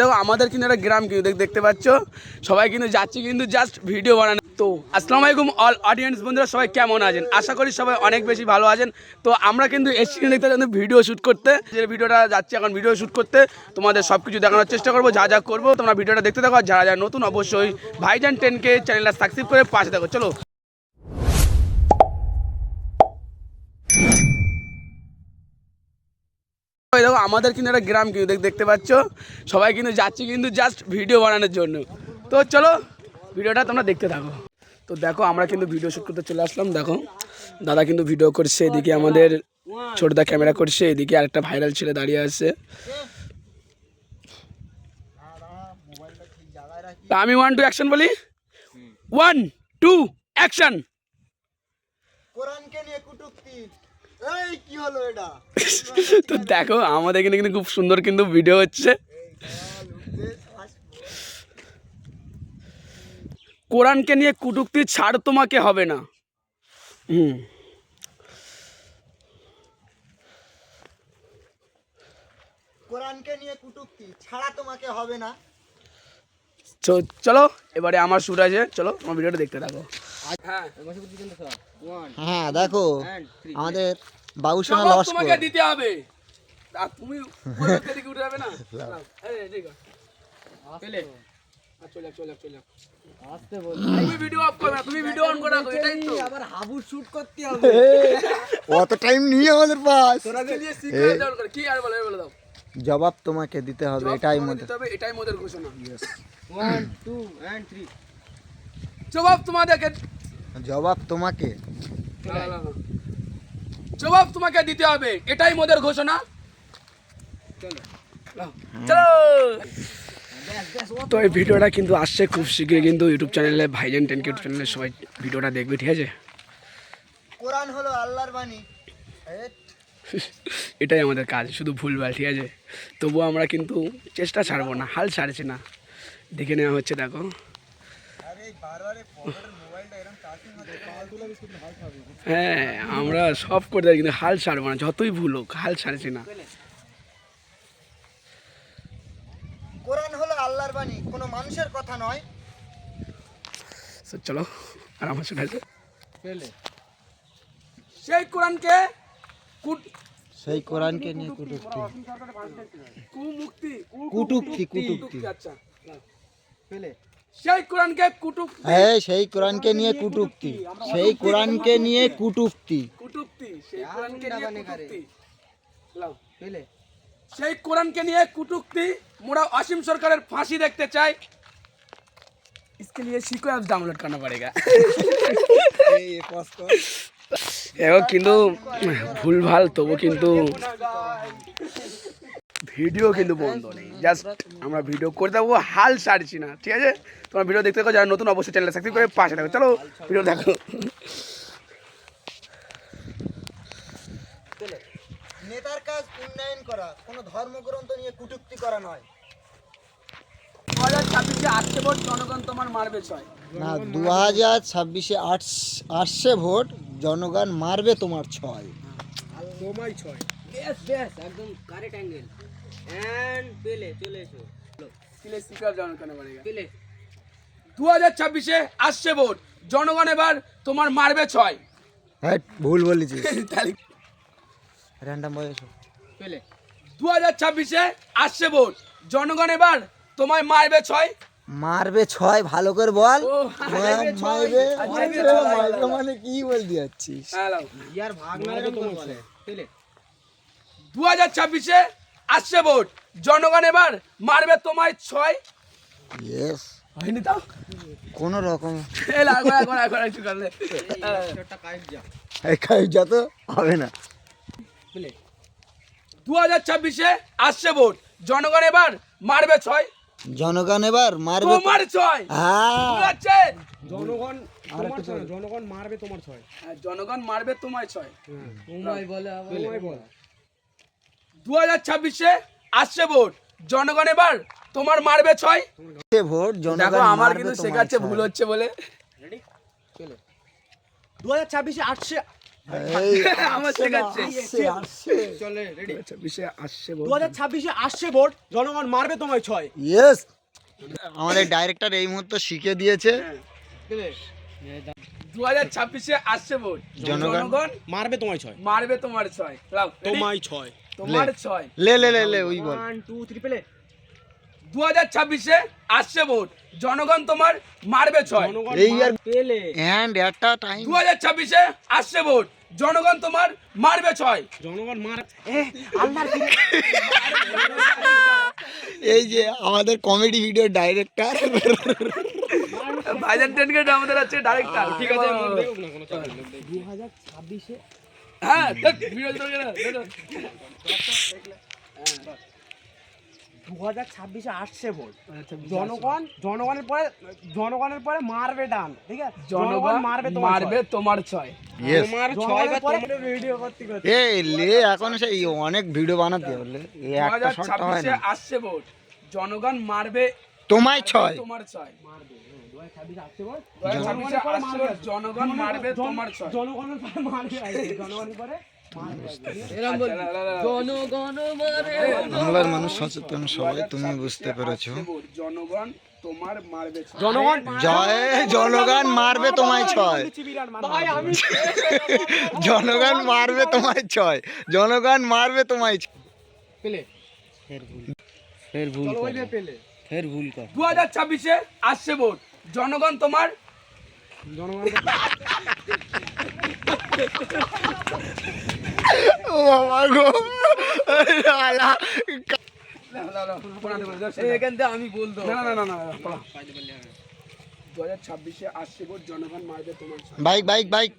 দেখো, আমাদের কিন্তু একটা গ্রাম কিন্তু দেখতে পাচ্ছ। সবাই কিন্তু যাচ্ছে কিন্তু জাস্ট ভিডিও বানানো। তো, আসসালামু আলাইকুম অল অডিয়েন্স বন্ধুরা, সবাই কেমন আছেন? আশা করি সবাই অনেক বেশি ভালো আছেন। তো আমরা কিন্তু এসছি দেখতে কিন্তু ভিডিও শ্যুট করতে। যে ভিডিওটা যাচ্ছে এখন ভিডিও শ্যুট করতে, তোমাদের সব কিছু দেখানোর চেষ্টা করব, যা যা করব। তোমরা ভিডিওটা দেখতে থাকো যারা যারা নতুন, অবশ্যই ভাইজান টেনকে চ্যানেলটা সাবস্ক্রাইব করে পাশে দেখো চলো। ওই দেখো আমাদের কিন্তু একটা গ্রাম কিন্তু দেখ- দেখতে পাচ্ছ। সবাই কিন্তু যাচ্ছে কিন্তু জাস্ট ভিডিও বানানোর জন্য। তো চলো ভিডিওটা তোমরা দেখতে থাকো। তো দেখো আমরা কিন্তু ভিডিও শ্যুট করতে চলে আসলাম দেখো। দাদা কিন্তু ভিডিও করছে এদিকে আমাদের ছোটদা ক্যামেরা করছে এদিকে আরেকটা ভাইরাল ছেলে দাঁড়িয়ে আছে। আমি ওয়ান টু অ্যাকশন বলি? ওয়ান টু অ্যাকশন নিয়ে কুটুক্তি এই কি হলো এটা তো দেখো আমাদের এখানে কিন্তু খুব সুন্দর কিন্তু ভিডিও হচ্ছে। কোরআনকে নিয়ে কুটুক্তি ছাড় তোমাকে হবে না। হুম। কোরআনকে নিয়ে কুটুক্তি ছাড়া তোমাকে হবে না। চলো এবারে আমার শুট আছে। চলো আমার ভিডিওটা দেখতে থাকো। হ্যাঁ। হ্যাঁ দেখো আমাদের বাবুসোনা জবাব লস তোমাকে দিতে হবে। আর তুমি দিকে উঠে যাবে না? এই, ঠিক আছে। পেলে? আর চলে চলে চলে তুমি ভিডিও অফ করবে তুমি ভিডিও অন করে এটাই তো। আবার হাবু শুট করতে হবে। অত টাইম নিয়ে আমাদের পাস। কি আর বলো বলে দাও। জবাব তোমাকে দিতে হবে এটাই মধ্যে। এটাই মোদের ঘোষণা। ওয়ান টু অ্যান্ড থ্রি জবাব তোমাদেরকে জবাব তোমাকে। জবাব তোমাকে দিতে হবে এটাই মোদের ঘোষণা। চলো তো এই ভিডিওটা কিন্তু আসছে খুব শীঘ্রই কিন্তু ইউটিউব চ্যানেলে ভাইজান টেন ইউটিউব চ্যানেলে সবাই ভিডিওটা দেখবে ঠিক আছে? কোরআন হলো আল্লাহর বাণী। এটাই আমাদের কাজ শুধু ভুলভাল ঠিক আছে? তবুও আমরা কিন্তু চেষ্টা ছাড়বো না হাল ছাড়ছি না। দেখে নেওয়া হচ্ছে দেখো। হ্যাঁ আমরা সব করে দেয় কিন্তু হাল ছাড়বো না যতই ভুল হোক হাল ছাড়ছি না। কোরআন হলো আল্লাহর বাণী কোনো মানুষের কথা নয়। চলো আর আমার সাথে আছে পেলে। সেই কোরআনকে কুট সেই কোরআনকে নিয়ে কুটুক্তি। কুমুক্তি কুটুক্তি। কুটুক্তি আচ্ছা। পেলে। সেই কোরআনকে কুটুক হ্যাঁ সেই কোরআনকে নিয়ে কুটুক্তি সেই কোরআনকে নিয়ে কুটুক্তি কুটুক্তি সেই কোরআনকে নিয়ে কুটুক্তি লাও। পেলে সেই কোরআনকে নিয়ে কুটুক্তি মোরা অসীম সরকারের ফাঁসি দেখতে চাই इसके लिए सीको ऐप डाउनलोड करना पड़ेगा এবার কিন্তু ভুল ভাল তবু কিন্তু ভিডিও কিন্তু বন্ধ নেই। জাস্ট আমরা ভিডিও করে দেবো হাল ছাড়ছি না ঠিক আছে? তোমার ভিডিও দেখতে থাকো যারা নতুন অবশ্যই চ্যানেল সাবস্ক্রাইব করে পাশে থাকো। চলো ভিডিও দেখো। নেতার কাজ উন্নয়ন করা কোনো ধর্মগ্রন্থ নিয়ে কুটুক্তি করা নয়। দু হাজার ছাব্বিশে আসছে ভোট জনগণ তোমার মারবে ছয়। না দু হাজার ছাব্বিশে আসছে ভোট জনগণ মারবে তোমার ছয়। তোমায় ছয়। বেশ বেশ একদম কারেক্ট অ্যাঙ্গেল অ্যান্ড পেলে চলে এসো। কিলে সিকার ডাউনলোড করতে পারেগা পেলে। দু হাজার ছাব্বিশে আসছে ভোট। জনগণ এবার তোমার মারবে ছয়। হ্যাঁ ভুল বলেছিস। র্যান্ডাম বয়স পেলে। দু হাজার ছাব্বিশে আসছে ভোট। জনগণ এবার তোমায় মারবে ছয়। মারবে ছয় ভালো করে বল। ও, মা- মারবে মারবে, মারবে মানে কি বলতে যাচ্ছিস হ্যালো ইয়ার ভাগ মারবে তোমার বলে? পেলে। দু হাজার ছাব্বিশে আসছে ভোট। জনগণ এবার মারবে তোমায় ছয়। ইয়েস হয়নি তাও কোনো রকম। হবে না। দু হাজার ছাব্বিশে আসছে ভোট। জনগণ এবার মারবে ছয়। জনগণ এবার মারবে তোমার ছয়। হ্যাঁ। জনগণ জনগণ মারবে তোমার ছয়। হ্যাঁ, জনগণ মারবে তোমায় ছয়। তোমায় বলে তোমায় বল। দু হাজার ছাব্বিশে আসছে ভোট। জনগণ এবার তোমার মারবে ছয়। ভোট? দেখো আমার কিন্তু শেখাচ্ছে ভুল হচ্ছে বলে। দু হাজার ছাব্বিশে আসছে। জনগণ মারবে তোমায় ছয়! আমাদের ডাইরেক্টর এই মুহূর্তে শিখে দিয়েছে। দু হাজার ছাব্বিশে আসছে ভোট। জনগণ- মারবে তোমায় ছয়। মারবে তোমার ছয়। তোমায় ছয়। তোমার ছয়। লে লে লে লে ওই বল। ওয়ান টু থ্রি পেলে। দু হাজার ছাব্বিশে আসছে ভোট। জনগণ তোমার মারবে ছয়। এই আর পেলে। অ্যান্ড একটা টাইম দু হাজার ছাব্বিশে আসছে ভোট। জনগণ তোমার মারবে ছয়। জনগণ মার এই যে আমাদের কমেডি ভিডিও ডাইরেক্টর ভাইজান টেনকে আমাদের আছে ডাইরেক্টর ঠিক আছে দু হাজার ছাব্বিশে হ্যাঁ। দু হাজার ছাব্বিশে আসছে ভোট। জনগণ জনগণের পরে জনগণের পরে মারবে ডান ঠিক আছে? জনগণ মারবে মারবে তোমার ছয়। এই লে এখন সেই অনেক ভিডিও বানাতে না। আসছে ভোট। জনগণ মারবে তোমায় ছয়। তোমার ছয়। দু জনগণ মারবে তোমার মারবে। জনগণের পরে আচ্ছা, বাংলার মানুষ সচেতন সবাই তুমি বুঝতে পেরেছ। জনগণ তোমার মারবে জনগণ জয় জনগণ মারবে তোমায় ছয়। জনগণ মারবে তোমায় ছয়। জনগণ মারবে তোমায় ছয়। পেলে? ফের ভুল ফের ভুল কর। দু হাজার ছাব্বিশে আসছে ভোট। জনগণ তোমার আমি বলতো না না না না না দু হাজার ছাব্বিশে আসছে ভোট জনগণ মারবে তোমার বাইক বাইক বাইক।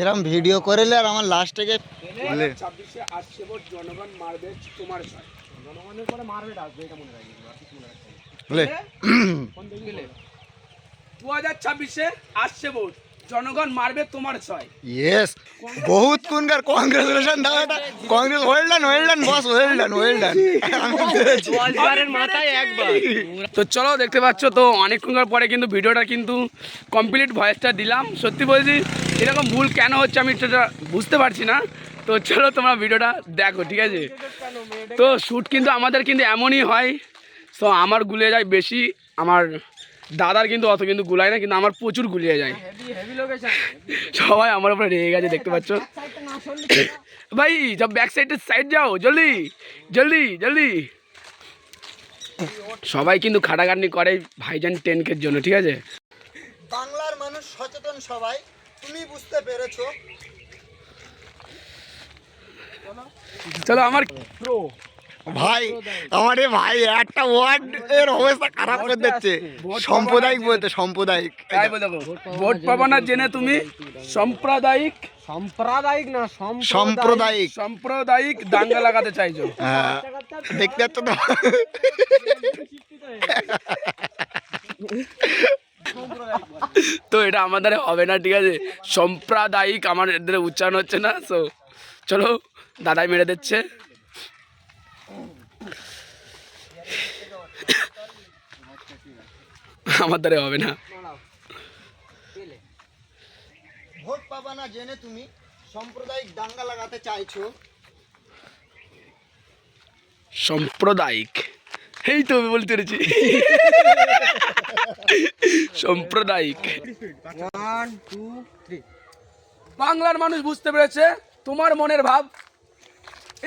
এরম ভিডিও করেলে আর আমার লাস্ট থেকে বলে। ছাব্বিশে আসছে ভোট জনগণ মারবে তোমার ছয়। জনগণের পরে মারবে ডাকবে এটা মনে রাখবে মনে রাখবে না। বলে কোন দেখলে দু হাজার ছাব্বিশে আসছে ভোট জনগণ মারবে তোমার ছয়। ইয়েস বহুত কুনকার কংগ্রেচুলেশন দাও এটা Congress well done well done boss well done well done আমি পেরেছি। দশবারের মাথায় একবার। তো চলো দেখতে পাচ্ছ তো অনেকক্ষণ পরে কিন্তু ভিডিওটা কিন্তু কমপ্লিট ভয়েসটা দিলাম। সত্যি বলছি এরকম ভুল কেন হচ্ছে আমি সেটা বুঝতে পারছি না। তো চলো তোমরা ভিডিওটা দেখো, ঠিক আছে? তো শ্যুট কিন্তু আমাদের কিন্তু এমনই হয়। তো আমার গুলিয়ে যায় বেশি, আমার দাদার কিন্তু অত কিন্তু গুলায় না, কিন্তু আমার প্রচুর গুলিয়ে যায়। সবাই আমার উপরে রেগে গেছে, দেখতে পাচ্ছ? ভাই সব ব্যাক সাইডের সাইড যাও, জলদি জলদি জলদি। সবাই কিন্তু খাটাখাটনি করে ভাইজান টেনকের জন্য, ঠিক আছে? বাংলার মানুষ সচেতন সবাই, তুমি বুঝতে পেরেছ চলো আমার ভাই আমার এ ভাই একটা ওয়ার্ড এর অবস্থা খারাপ করে দিচ্ছে। সাম্প্রদায়িক বলতে সাম্প্রদায়িক। ভোট পাবো না জেনে তুমি। সাম্প্রদায়িক। সাম্প্রদায়িক না সাম্প্রদায়িক? সাম্প্রদায়িক। দাঙ্গা লাগাতে চাইছো। হ্যাঁ। দেখতে পাচ্ছ তো? তো এটা আমাদের হবে না ঠিক আছে? সাম্প্রদায়িক আমার এদের উচ্চারণ হচ্ছে না তো চলো। দাদাই মেরে দিচ্ছে। আমার দ্বারা হবে না। ভোট পাবা না জেনে তুমি সাম্প্রদায়িক দাঙ্গা লাগাতে চাইছো। সাম্প্রদায়িক? এই তো আমি বলতে পেরেছি। সাম্প্রদায়িক। বাংলার মানুষ বুঝতে পেরেছে তোমার মনের ভাব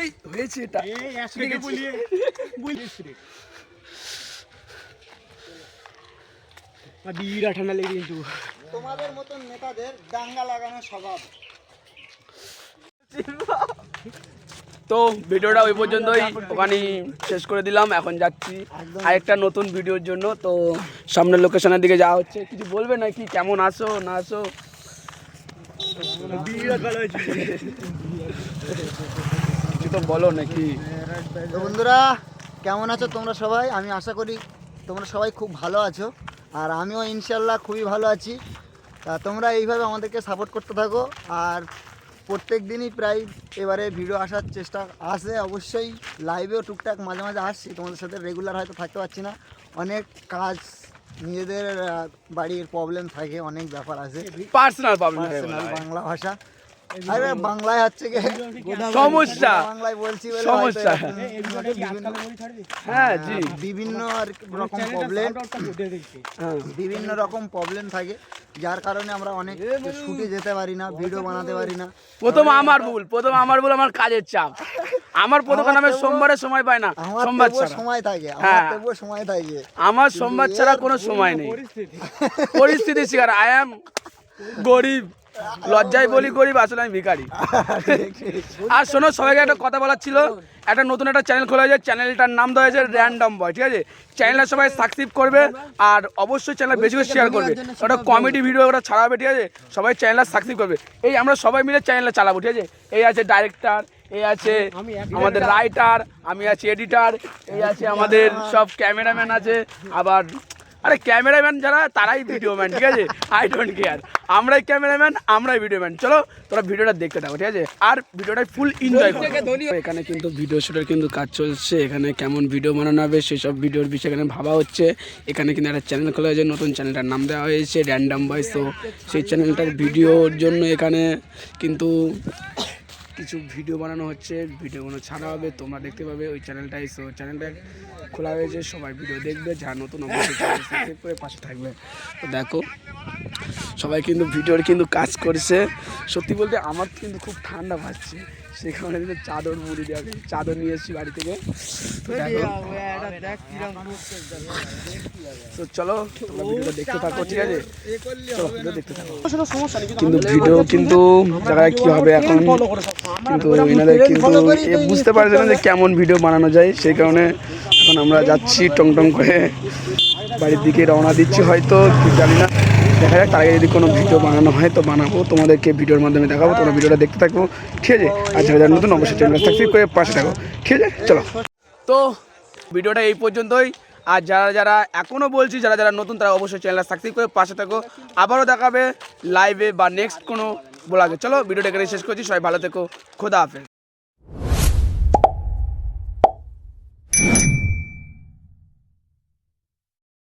এই হয়েছে এটা। এই একসাথে বলিয়ে। বলিয়ে বিড়া ঠান্ডা লেগে কিন্তু। তোমাদের মতন নেতাদের দাঙ্গা লাগানো স্বভাব। তো ভিডিওটা ওই পর্যন্তই। ওখানে শেষ করে দিলাম। এখন যাচ্ছি আরেকটা নতুন ভিডিওর জন্য। তো সামনের লোকেশনের দিকে যাওয়া হচ্ছে। কিছু বলবে নাকি? কেমন আসো না আসো তো বলো নাকি। তো বন্ধুরা কেমন আছো তোমরা সবাই? আমি আশা করি তোমরা সবাই খুব ভালো আছো আর আমিও ইনশাল্লাহ খুবই ভালো আছি। তা তোমরা এইভাবে আমাদেরকে সাপোর্ট করতে থাকো আর প্রত্যেক দিনই প্রায় এবারে ভিডিও আসার চেষ্টা আসে অবশ্যই লাইভেও টুকটাক মাঝে মাঝে আসছি তোমাদের সাথে রেগুলার হয়তো থাকতে পারছি না। অনেক কাজ নিজেদের বাড়ির প্রবলেম থাকে অনেক ব্যাপার আছে। পার্সোনাল প্রবলেম বাংলা ভাষা। আরে বাংলায় হচ্ছে কি? সমস্যা। বাংলায় বলছি বলে সমস্যা। বিভিন্ন হ্যাঁ জি। বিভিন্ন আর রকম প্রবলেম হ্যাঁ। বিভিন্ন রকম প্রবলেম থাকে যার কারণে আমরা অনেক ছুটে যেতে পারি না ভিডিও বানাতে পারি না। প্রথম আমার ভুল প্রথম আমার ভুল আমার কাজের চাপ। আমার প্রথম আমি সোমবারে সময় পাই না সোমবার ছাড়া। সময় থাকে আমার হ্যাঁ। তবুও সময় থাকে। আমার সোমবার ছাড়া কোনো সময় নেই। পরিস্থিতি শিকার আই এম গরিব। লজ্জায় বলি গরিব, আসলে আমি ভিখারি। আর শোনো, সবাইকে একটা কথা বলার ছিল। একটা নতুন একটা চ্যানেল খোলা হয়েছে চ্যানেলটার নাম দেওয়া হয়েছে র্যান্ডম বয় ঠিক আছে? চ্যানেলটা সবাই সাবস্ক্রাইব করবে আর অবশ্যই চ্যানেল বেশি করে শেয়ার করবে। ওটা কমেডি ভিডিও ওটা ছাড়াবে, ঠিক আছে? সবাই চ্যানেলটা সাবস্ক্রাইব করবে। এই আমরা সবাই মিলে চ্যানেলটা চালাবো, ঠিক আছে? এই আছে ডাইরেক্টর এই আছে আমাদের রাইটার আমি আছি এডিটার এই আছে আমাদের সব ক্যামেরাম্যান আছে, আবার আরে ক্যামেরাম্যান যারা তারাই ভিডিও ম্যান ঠিক আছে? আই ডোন্ট কেয়ার আমরাই ক্যামেরাম্যান আমরাই ভিডিও ম্যান চলো তোরা ভিডিওটা দেখতে থাকো ঠিক আছে? আর ভিডিওটা ফুল এনজয় করো। এখানে কিন্তু ভিডিও শুটের কিন্তু কাজ চলছে। এখানে কেমন ভিডিও বানানো হবে সেসব ভিডিওর বিষয়ে এখানে ভাবা হচ্ছে। এখানে কিন্তু একটা চ্যানেল খোলা হয়েছে নতুন চ্যানেলটার নাম দেওয়া হয়েছে র্যান্ডাম বয়েস তো সেই চ্যানেলটার ভিডিওর জন্য এখানে কিন্তু কিছু ভিডিও বানানো হচ্ছে ভিডিওগুলো ছাড়া হবে, তোমরা দেখতে পাবে ওই চ্যানেলটাই। সো চ্যানেলটা খোলা হয়েছে, সবাই ভিডিও দেখবে, যা নতুন করে পাশে থাকবে। তো দেখো, সবাই কিন্তু ভিডিওর কিন্তু কাজ করছে। সত্যি বলতে আমার কিন্তু খুব ঠান্ডা পাচ্ছে সেই কারণে চাদর মুড়ি দেওয়া চাদর নিয়ে এসেছি বাড়ি থেকে। তো চলো দেখতে থাকো ঠিক আছে? চলো ভিডিও দেখতে থাকো। কিন্তু ভিডিও কিন্তু জায়গায় কি হবে এখন কিন্তু এনাদের কিন্তু বুঝতে পারছে না যে কেমন ভিডিও বানানো যায় সেই কারণে এখন আমরা যাচ্ছি টং টং করে বাড়ির দিকে রওনা দিচ্ছি হয়তো জানি না। দেখা যাক, তার আগে যদি কোনো ভিডিও বানানো হয় তো বানাবো, তোমাদেরকে ভিডিওর মাধ্যমে দেখাবো, তোমরা ভিডিওটা দেখতে থাকব ঠিক আছে? আর যারা যারা নতুন, অবশ্যই চ্যানেল সাবস্ক্রাইব করে পাশে থাকো। ঠিক আছে? চলো। তো ভিডিওটা এই পর্যন্তই। আর যারা যারা এখনও বলছি, যারা যারা নতুন, তারা অবশ্যই চ্যানেলটা সাবস্ক্রাইব করে পাশে থাকো। আবারও দেখাবে লাইভে বা নেক্সট কোনো বলাকে চলো, ভিডিওটা এখানে শেষ করছি। সবাই ভালো থেকো। খোদা হাফেজ।